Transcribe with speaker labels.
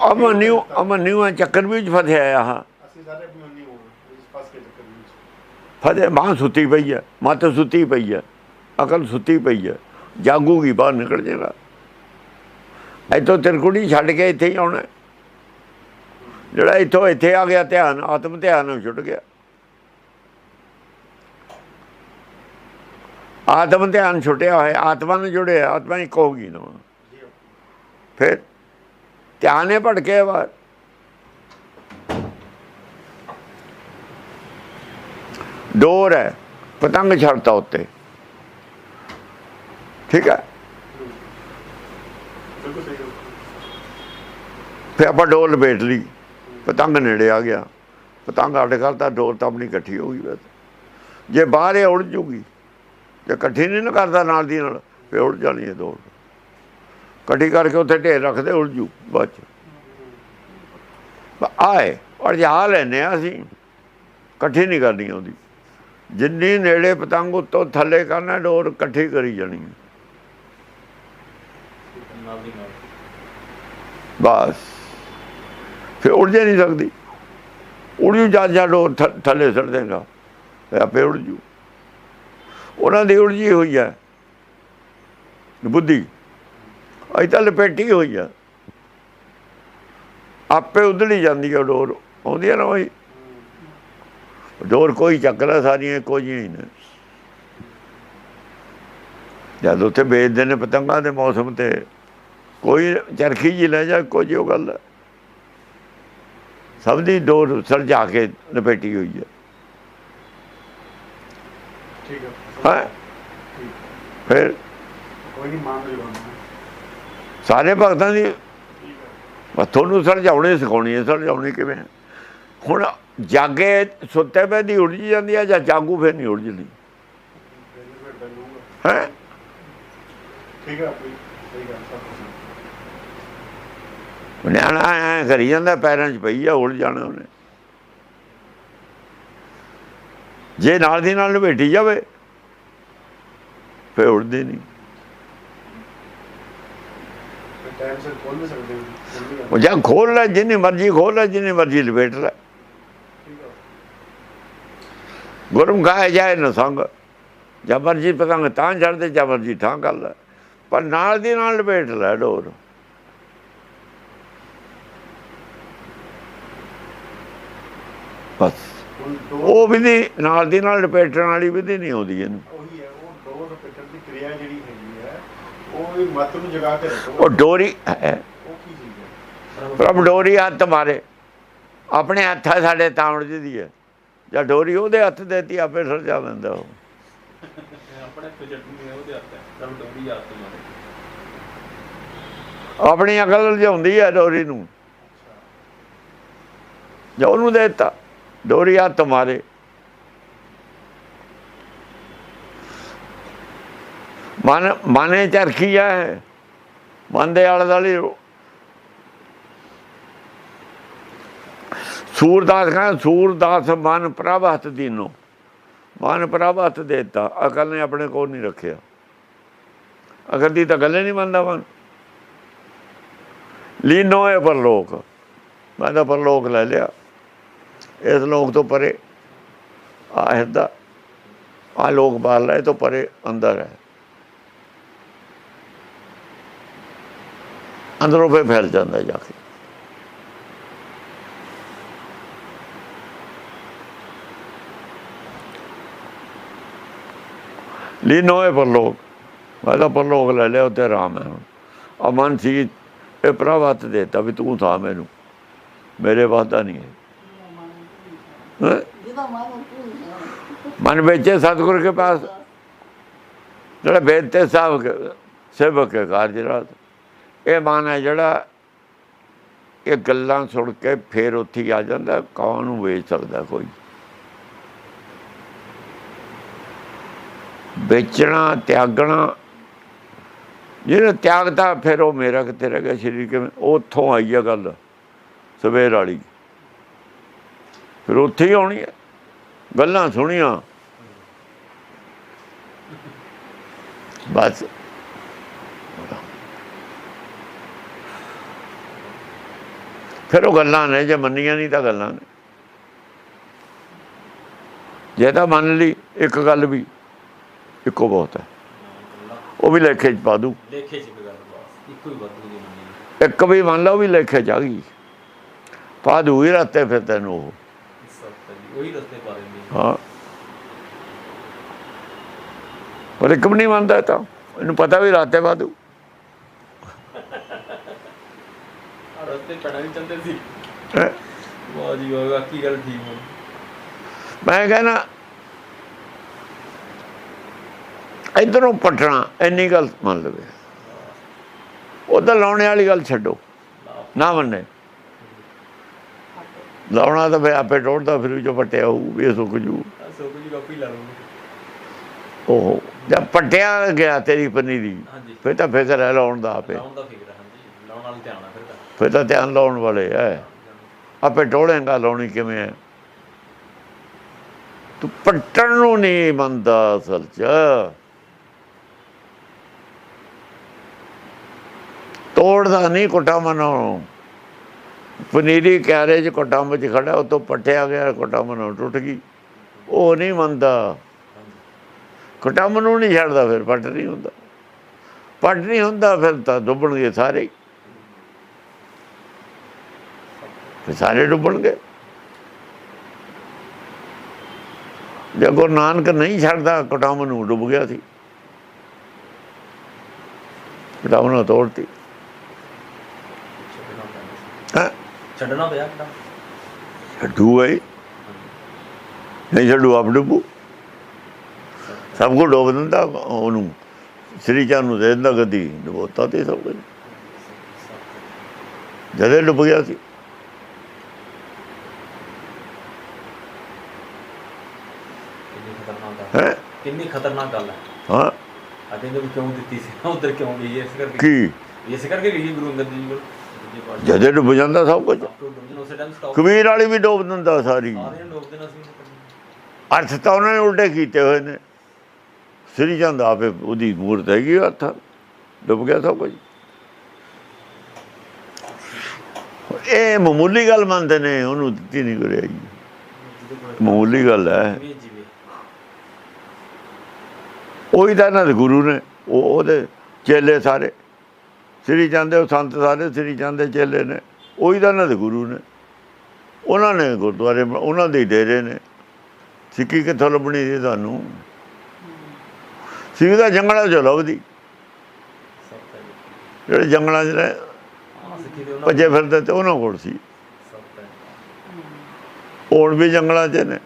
Speaker 1: ਅਮਨ new ਅਮਨ new ਚੱਕਰ ਵਿੱਚ ਫਸਿਆ ਆ
Speaker 2: ਅਸੀਂ ਸਾਰੇ ਅਭਿਮਾਨੀ ਹੋ ਗਏ ਇਸ ਪਾਸ ਕੇ ਚੱਕਰ ਵਿੱਚ
Speaker 1: ਫਸੇ ਮਾਂ ਸੁੱਤੀ ਪਈ ਹੈ ਮੱਤ ਸੁੱਤੀ ਪਈ ਹੈ ਅਕਲ ਸੁੱਤੀ ਪਈ ਹੈ ਜਾਗੂਗੀ ਬਾਹਰ ਨਿਕਲ ਜਾਏਗਾ ਇੱਥੋਂ ਤਿਰਕੁੜੀ ਛੱਡ ਕੇ ਇੱਥੇ ਹੀ ਆਉਣਾ ਹੈ। ਜਿਹੜਾ ਇੱਥੋਂ ਇੱਥੇ ਆ ਗਿਆ ਧਿਆਨ ਆਤਮ ਧਿਆਨ ਨੂੰ ਛੁੱਟ ਗਿਆ ਆਤਮ ਧਿਆਨ ਛੁੱਟਿਆ ਹੋਇਆ ਆਤਮਾ ਨੂੰ ਜੁੜਿਆ ਆਤਮਾ ਇੱਕ ਹੋ ਗਈ ਨਾ
Speaker 2: ਜੀ
Speaker 1: ਫਿਰ ਧਿਆਨ ਹੈ ਭਟਕੇ ਬਾਹਰ। ਡੋਰ ਹੈ ਪਤੰਗ ਛੜਤਾ ਉੱਤੇ। ਠੀਕ ਹੈ? ਫਿਰ ਆਪਾਂ ਡੋਰ ਲਪੇਟ ਲਈ। ਪਤੰਗ ਨੇੜੇ ਆ ਗਿਆ। ਪਤੰਗ ਅੱਡ ਕਰਤਾ ਡੋਰ ਤਾਂ ਆਪਣੀ ਇਕੱਠੀ ਹੋ ਗਈ ਬਸ। ਜੇ ਬਾਹਰ ਇਹ ਉੜ ਜੂਗੀ ਜੇ ਇਕੱਠੀ ਨਹੀਂ ਨਾ ਕਰਦਾ ਨਾਲ ਦੀ ਨਾਲ ਫਿਰ ਉੜ ਜਾਣੀ ਹੈ ਡੋਰ। ਇਕੱਠੀ ਕਰਕੇ ਉੱਥੇ ਢੇਰ ਰੱਖਦੇ, ਉਲਝੂ ਜੂ, ਬਾਅਦ ਚ। ਆਏ ਔਰ ਜਾ ਲੈਨੇ ਆ ਅਸੀਂ। ਇਕੱਠੀ ਨਹੀਂ ਕਰਨੀ ਆਉਂਦੀ। ਜਿੰਨੀ ਨੇੜੇ ਪਤੰਗ ਉੱਤੋਂ ਥੱਲੇ ਕਰਨਾ, ਡੋਰ ਇਕੱਠੀ ਕਰੀ ਜਾਣੀ ਬਸ। ਫਿਰ ਉੜ ਜੇ ਨਹੀਂ ਸਕਦੀ। ਉੜ ਜੂ ਜਾ ਡੋਰ ਥੱਲੇ ਸੜ ਦੇਗਾ ਆਪੇ ਉੜ ਜੂ। ਉਹਨਾਂ ਦੀ ਉਲਝੀ ਹੋਈ ਹੈ ਬੁੱਧੀ। ਅਈ ਤਾਂ ਲਪੇਟੀ ਹੋਈ ਆ। ਆਪੇ ਉਧੜੀ ਜਾਂਦੀ ਹੈ ਡੋਰ ਆਉਂਦੀ ਆ ਨਾ ਉਹੀ। ਡੋਰ ਕੋਈ ਚੱਕਰਾ ਸਾਰੀਆਂ ਜਿਹੀਆਂ ਹੀ ਨੇ ਜਦ ਉੱਥੇ ਵੇਚਦੇ ਨੇ ਪਤੰਗਾਂ ਦੇ ਮੌਸਮ ਤੇ ਕੋਈ ਚਰਖੀ ਜੀ ਲੈ ਜਾ ਕੋਈ ਉਹ ਗੱਲ। ਸਭ ਦੀ ਡੋਰ ਸਰਜਾ ਕੇ ਲਪੇਟੀ ਹੋਈ ਹੈ
Speaker 2: ਠੀਕ ਹੈ?
Speaker 1: ਹਾਂ ਫਿਰ?
Speaker 2: ਕੋਈ ਨਹੀਂ ਮੰਨ ਲਵਾਂਗਾ
Speaker 1: ਸਾਰੇ ਭਗਤਾਂ ਦੀ ਬਸ ਤੁਹਾਨੂੰ ਸਰਜਾਉਣੇ ਸਿਖਾਉਣੀ ਹੈ ਸਰਜਾਉਣੀ ਕਿਵੇਂ? ਹੁਣ ਜਾਗੇ ਸੁੱਤੇ ਪਏ ਦੀ ਉੜ ਜਾਂਦੀ ਹੈ ਜਾਂ ਜਾਗੂ ਫਿਰ ਨਹੀਂ ਉੜ ਜਾਂਦੀ ਹੈ?
Speaker 2: ਠੀਕ ਹੈ ਆਪਣੀ ਸਹੀ ਗੱਲ ਸਭ ਕੁਛ।
Speaker 1: ਨਿਆਣਾ ਐ ਕਰੀ ਜਾਂਦਾ ਪੈਰਾਂ 'ਚ ਪਈ ਆ ਉੜ ਜਾਣਾ ਉਹਨੇ। ਜੇ ਨਾਲ ਦੀ ਨਾਲ ਲਪੇਟੀ ਜਾਵੇ ਫਿਰ ਉੜਦੀ ਨਹੀਂ
Speaker 2: ਫਿਰ ਟਾਈਮ ਸਿਰ ਖੋਲ ਨਹੀਂ ਸਕਦੇ ਹੋ ਖੋਲ ਨਹੀਂ
Speaker 1: ਉਹ ਜਾਂ ਖੋਲ ਲੈ ਜਿੰਨੀ ਮਰਜ਼ੀ ਖੋਲ ਲੈ ਜਿੰਨੀ ਮਰਜ਼ੀ ਲਪੇਟ ਲੈ ਗੁਰਮ ਗਾਏ ਜਾਏ ਨਾ ਸੰਗ ਜਾਂ ਮਰਜ਼ੀ ਪਤੰਗ ਤਾਂ ਚੜਦੇ ਜਾਂ ਮਰਜ਼ੀ ਠਾਂ ਕਰ ਲੈ ਪਰ ਨਾਲ ਦੀ ਨਾਲ ਲਪੇਟ ਲੈ ਡੋਰ ਬਸ ਉਹ ਵਿਧੀ ਨਾਲ ਦੀ ਨਾਲ ਲਪੇਟਣ ਵਾਲੀ ਵਿਧੀ ਨਹੀਂ ਆਉਂਦੀ ਇਹਨੂੰ
Speaker 2: ਉਹੀ ਹੈ ਉਹ ਦੋ ਰਿਪੀਟਰ ਦੀ ਕਿਰਿਆ ਜਿਹੜੀ ਹੈਗੀ ਹੈ ਉਹ ਵੀ ਮਤ ਨੂੰ ਜਗਾ ਕੇ ਰੱਖੋ।
Speaker 1: ਉਹ ਡੋਰੀ ਪ੍ਰਭ ਡੋਰੀ ਹੱਥ ਮਾਰੇ। ਆਪਣੇ ਹੱਥ ਸਾਡੇ ਤਾਵੜ ਦੀ ਹੈ। ਜਾਂ ਡੋਰੀ ਉਹਦੇ ਹੱਥ ਦੇਤੀ ਆਪੇ ਸਰਜਾ ਦਿੰਦਾ ਉਹ।
Speaker 3: ਆਪਣੇ ਫਿਜਟ ਨੂੰ ਉਹਦੇ ਹੱਥ ਹੈ। ਸਭ ਡੋਰੀ ਹੱਥ ਮਾਰੇ।
Speaker 1: ਆਪਣੀ ਅਕਲ ਲਿਆਉਂਦੀ ਹੈ ਡੋਰੀ ਨੂੰ। ਜਾਂ ਉਹਨੂੰ ਦੇਤਾ। ਡੋਰੀ ਹੱਥ ਮਾਰੇ। ਮਨ, ਮਨੇ ਚਰਖੀ ਹੈ ਮਨ ਦੇ ਆਲੇ ਦਾਲੇ ਸੂਰਦਾਸ ਕਹਿੰਦਾ ਸੂਰਦਾਸ ਮਨ ਪ੍ਰਭ ਦੀਨੋ। ਮਨ ਪ੍ਰਭ ਹੱਥ ਦੇਤਾ। ਅਕਲ ਨੇ ਆਪਣੇ ਕੋਲ ਨਹੀਂ ਰੱਖਿਆ। ਅਕਲ ਦੀ ਤਾਂ ਗੱਲੇ ਨਹੀਂ ਮੰਨਦਾ ਮਨ। ਲੀਨੋ ਹੈ ਪਰਲੋਕ। ਮੈਂ ਤਾਂ ਪਰਲੋਕ ਲੈ ਲਿਆ। ਇਸ ਲੋਕ ਤੋਂ ਪਰੇ ਆ ਆ ਲੋਕ ਬਾਹਰ ਲੈ ਤੋਂ ਪਰੇ ਅੰਦਰ ਹੈ। ਅੰਦਰੋਂ ਫੇ ਫੈਲ ਜਾਂਦਾ ਜਾ ਕੇ। ਲੀਨੋ ਹੈ ਪਰਲੋਕ, ਮੈਂ ਤਾਂ ਪਰਲੋਕ ਲੈ ਲਿਆ ਉੱਤੇ ਆਰਾਮ ਹੈ ਹੁਣ। ਮਨ ਸੀ, ਇਹ ਪ੍ਰਭਾਤ ਦੇਤਾ ਵੀ ਤੂੰ ਥਾ ਮੈਨੂੰ। ਮੇਰੇ ਵਾਦਾ ਨਹੀਂ ਹੈ।
Speaker 4: ਮਨ ਪੂਰੀ ਹੈ
Speaker 1: ਕੇ ਪਾਸ, ਜਿਹੜਾ ਵੇਦ ਤੇ ਸਾਹਿਬ ਸੇਵਕ ਹੈ ਕਾਰਜ ਰਾਤ। ਇਹ ਮਨ ਹੈ ਜਿਹੜਾ ਇਹ ਗੱਲਾਂ ਸੁਣ ਕੇ ਫੇਰ ਉੱਥੇ ਹੀ ਆ ਜਾਂਦਾ, ਕੌਣ ਨੂੰ ਵੇਚ ਸਕਦਾ ਕੋਈ? ਵੇਚਣਾ, ਤਿਆਗਣਾ, ਜਿਹਨੇ ਤਿਆਗਦਾ ਫਿਰ ਉਹ ਮੇਰਾ ਕਿਤੇ ਰਹਿ ਗਿਆ ਸ਼ਰੀਰ ਕਿਵੇਂ? ਉੱਥੋਂ ਆਈ ਆ ਗੱਲ, ਸਵੇਰ ਵਾਲੀ। ਫਿਰ ਉੱਥੇ ਹੀ ਆਉਣੀ ਹੈ ਗੱਲਾਂ ਸੁਣੀਆਂ। ਬਸ। ਫਿਰ ਉਹ ਗੱਲਾਂ ਨੇ ਜੇ ਮੰਨੀਆਂ ਨਹੀਂ ਤਾਂ ਗੱਲਾਂ ਨੇ। ਜੇ ਤਾਂ ਮੰਨ ਲਈ ਇੱਕ ਗੱਲ ਵੀ ਇੱਕੋ ਬਹੁਤ ਹੈ। ਉਹ ਵੀ ਲੇਖੇ 'ਚ ਪਾ ਦੂ।
Speaker 3: ਲੇਖੇ ਚ ਇੱਕ ਗੱਲ ਇੱਕੋ ਹੀ ਵਾਧੂ ਦੀ ਮੰਨੀ
Speaker 1: ਇੱਕ ਵੀ ਮੰਨ ਲਓ ਵੀ ਲੇਖੇ 'ਚ ਆ ਗਈ। ਪਾ ਦੂ ਹੀ ਰਾਤੇ ਫਿਰ ਤੈਨੂੰ ਉਹ।
Speaker 3: ਉਹੀ ਰਸਤੇ ਪਾ ਦਿੰਦੀ
Speaker 1: ਹਾਂ। ਪਰ ਇੱਕ ਵੀ ਨਹੀਂ ਮੰਨਦਾ ਤਾਂ। ਇਹਨੂੰ ਪਤਾ ਵੀ ਰਾਤੇ ਪਾ ਦੂ
Speaker 3: ਰਸਤੇ ਪੈਣਾ ਨਹੀਂ ਚਾਹੁੰਦੇ ਸੀ।
Speaker 1: ਹੈਂ।
Speaker 3: ਵਾਹ ਜੀ ਵਾਹ ਬਾਕੀ ਗੱਲ ਠੀਕ ਹੋ?
Speaker 1: ਮੈਂ ਕਹਿੰਦਾ ਇਧਰੋਂ ਪਟਣਾ ਇੰਨੀ ਗੱਲ ਮੰਨ ਲਵੇ ਉਧਰ ਲਾਉਣੇ ਵਾਲੀ ਗੱਲ ਛੱਡੋ ਨਾ ਮੰਨੇ। ਲਾਉਣਾ ਤਾਂ ਫੇ ਆਪੇ ਟੋੜਦਾ ਫਿਰ ਜੋ ਪਟਿਆ ਹੋਊ ਵੀ ਸੁੱਕ ਜੂ।
Speaker 3: ਸੋ ਕੁਝ ਕਾਪੀ ਲਾ ਲਵਾਂਗੇ
Speaker 1: ਉਹ ਜਦ ਪਟਿਆ ਗਿਆ ਤੇਰੀ ਪੰਨੀ ਦੀ ਫਿਰ ਤਾਂ ਫਿਕਰ ਹੈ ਲਾਉਣ ਦਾ ਆਪੇ।
Speaker 3: ਲਾਉਣ ਦਾ ਫਿਕਰ ਹੈ ਹਾਂਜੀ। ਲਾਉਣ ਵਾਲੀ ਧਿਆਨ ਆ ਫਿਰ ਤਾਂ
Speaker 1: ਫਿਰ ਤਾਂ ਧਿਆਨ ਲਾਉਣ ਵਾਲੇ ਐ। ਆਪੇ ਟੋੜੇਗਾ ਲਾਉਣੀ ਕਿਵੇਂ ਹੈ ਤੂੰ ਪੱਟਣ ਨੂੰ ਨਹੀਂ ਮੰਨਦਾ ਅਸਲ ਚ। ਤੋੜਦਾ ਨਹੀਂ ਕੋਟਾ ਮਨੋ। ਪਨੀਰੀ ਕਿਆਰੇ ਚ ਕੋਟਾ ਵਿੱਚ ਖੜਾ ਉਹ ਤੋਂ ਪੱਟਿਆ ਗਿਆ, ਕੋਟਾ ਮਨੋ ਟੁੱਟ ਗਈ। ਉਹ ਨਹੀਂ ਮੰਨਦਾ। ਕੋਟਾ ਨੂੰ ਨਹੀਂ ਛੱਡਦਾ, ਫਿਰ ਪੱਟ ਨਹੀਂ ਹੁੰਦਾ। ਪੱਟ ਨਹੀਂ ਹੁੰਦਾ, ਫਿਰ ਤਾਂ ਡੁੱਬਣਗੇ ਸਾਰੇ। ਫਿਰ ਸਾਰੇ ਡੁੱਬਣਗੇ ਜੇ ਗੁਰੂ ਨਾਨਕ ਨਹੀਂ ਛੱਡਦਾ ਕਟਾਮ ਨੂੰ ਡੁੱਬ ਗਿਆ ਸੀ। ਕਟਾਮ ਨੂੰ ਤੋੜਤੀ।
Speaker 3: ਛੱਡਣਾ ਪਿਆ
Speaker 1: ਛੱਡੂ ਹੈ ਨਹੀਂ ਛੱਡੂ ਆਪ ਡੁੱਬੂ। ਸਭ ਕੁਝ ਡੋਬ ਦਿੰਦਾ ਉਹਨੂੰ ਸ੍ਰੀ ਚੰਦ ਨੂੰ ਦੇ ਦਿੰਦਾ ਗੱਦੀ ਡੁਬੋਤਾ ਤੇ ਸਭ ਕੁਝ ਜਦੇ ਡੁੱਬ ਗਿਆ ਸੀ।
Speaker 3: ਕਿੰਨੀ ਖਤਰਨਾਕ ਗੱਲ
Speaker 1: ਹੈ?
Speaker 3: ਕਿੰਨੀ ਖਤਰਨਾਕ ਗੱਲ ਹੈ।
Speaker 1: ਹਾਂ।
Speaker 3: ਆ ਕਹਿੰਦੇ ਵੀ ਕਿਉਂ ਦਿੱਤੀ ਸੀ? ਉਧਰ ਕਿਉਂ ਗਈ ਇਸ ਕਰਕੇ
Speaker 1: ਕੀ?
Speaker 3: ਇਸ ਕਰਕੇ ਗਈ ਗੁਰੂ ਅੰਗਦ ਜੀ ਕੋਲ। ਦੂਜੇ ਪਾਸੇ।
Speaker 1: ਜਦੇ ਡੁੱਬ ਜਾਂਦਾ ਸਭ ਕੁਝ
Speaker 3: ਉਸੇ ਟਾਈਮ ਸਟਾਪ
Speaker 1: ਕਬੀਰ ਵਾਲੀ ਵੀ ਡੋਬ ਦਿੰਦਾ ਸਾਰੀ। ਅਰਥ ਤਾਂ ਉਹਨਾਂ ਨੇ ਉਲਟੇ ਕੀਤੇ ਹੋਏ ਨੇ। ਸ੍ਰੀ ਚੰਦ ਆਪੇ ਉਹਦੀ ਮੂਰਤ ਹੈਗੀ ਅਰਥ ਡੁੱਬ ਗਿਆ ਸਭ ਕੁਝ ਇਹ ਮਾਮੂਲੀ ਗੱਲ ਮੰਨਦੇ ਨੇ ਉਹਨੂੰ ਦਿੱਤੀ ਨਹੀਂ ਕਰਿਆ ਜੀ ਮਾਮੂਲੀ ਗੱਲ ਹੈ। ਉਹੀ ਤਾਂ ਇਹਨਾਂ ਦੇ ਗੁਰੂ ਨੇ ਉਹ ਉਹਦੇ ਚੇਲੇ ਸਾਰੇ। ਸ੍ਰੀ ਚੰਦ ਦੇ ਉਹ ਸੰਤ ਸਾਰੇ ਸ੍ਰੀ ਚੰਦ ਦੇ ਚੇਲੇ ਨੇ। ਉਹੀ ਤਾਂ ਇਹਨਾਂ ਦੇ ਗੁਰੂ ਨੇ। ਉਹਨਾਂ ਨੇ ਗੁਰਦੁਆਰੇ ਉਹਨਾਂ ਦੇ ਡੇਰੇ ਨੇ। ਸਿੱਕੀ ਕਿੱਥੋਂ ਲੱਭਣੀ ਸੀ ਤੁਹਾਨੂੰ? ਸਿੱਖ ਤਾਂ ਜੰਗਲਾਂ 'ਚ ਲੱਭਦੀ। ਜਿਹੜੇ ਜੰਗਲਾਂ 'ਚ ਰਹੇ
Speaker 3: ਸਿੱਖੀ ਦੇ
Speaker 1: ਭੱਜੇ ਫਿਰਦੇ ਤੇ ਉਹਨਾਂ ਕੋਲ ਸੀ।
Speaker 3: ਸਭ ਹੈ।
Speaker 1: ਹੁਣ ਵੀ ਜੰਗਲਾਂ 'ਚ ਨੇ।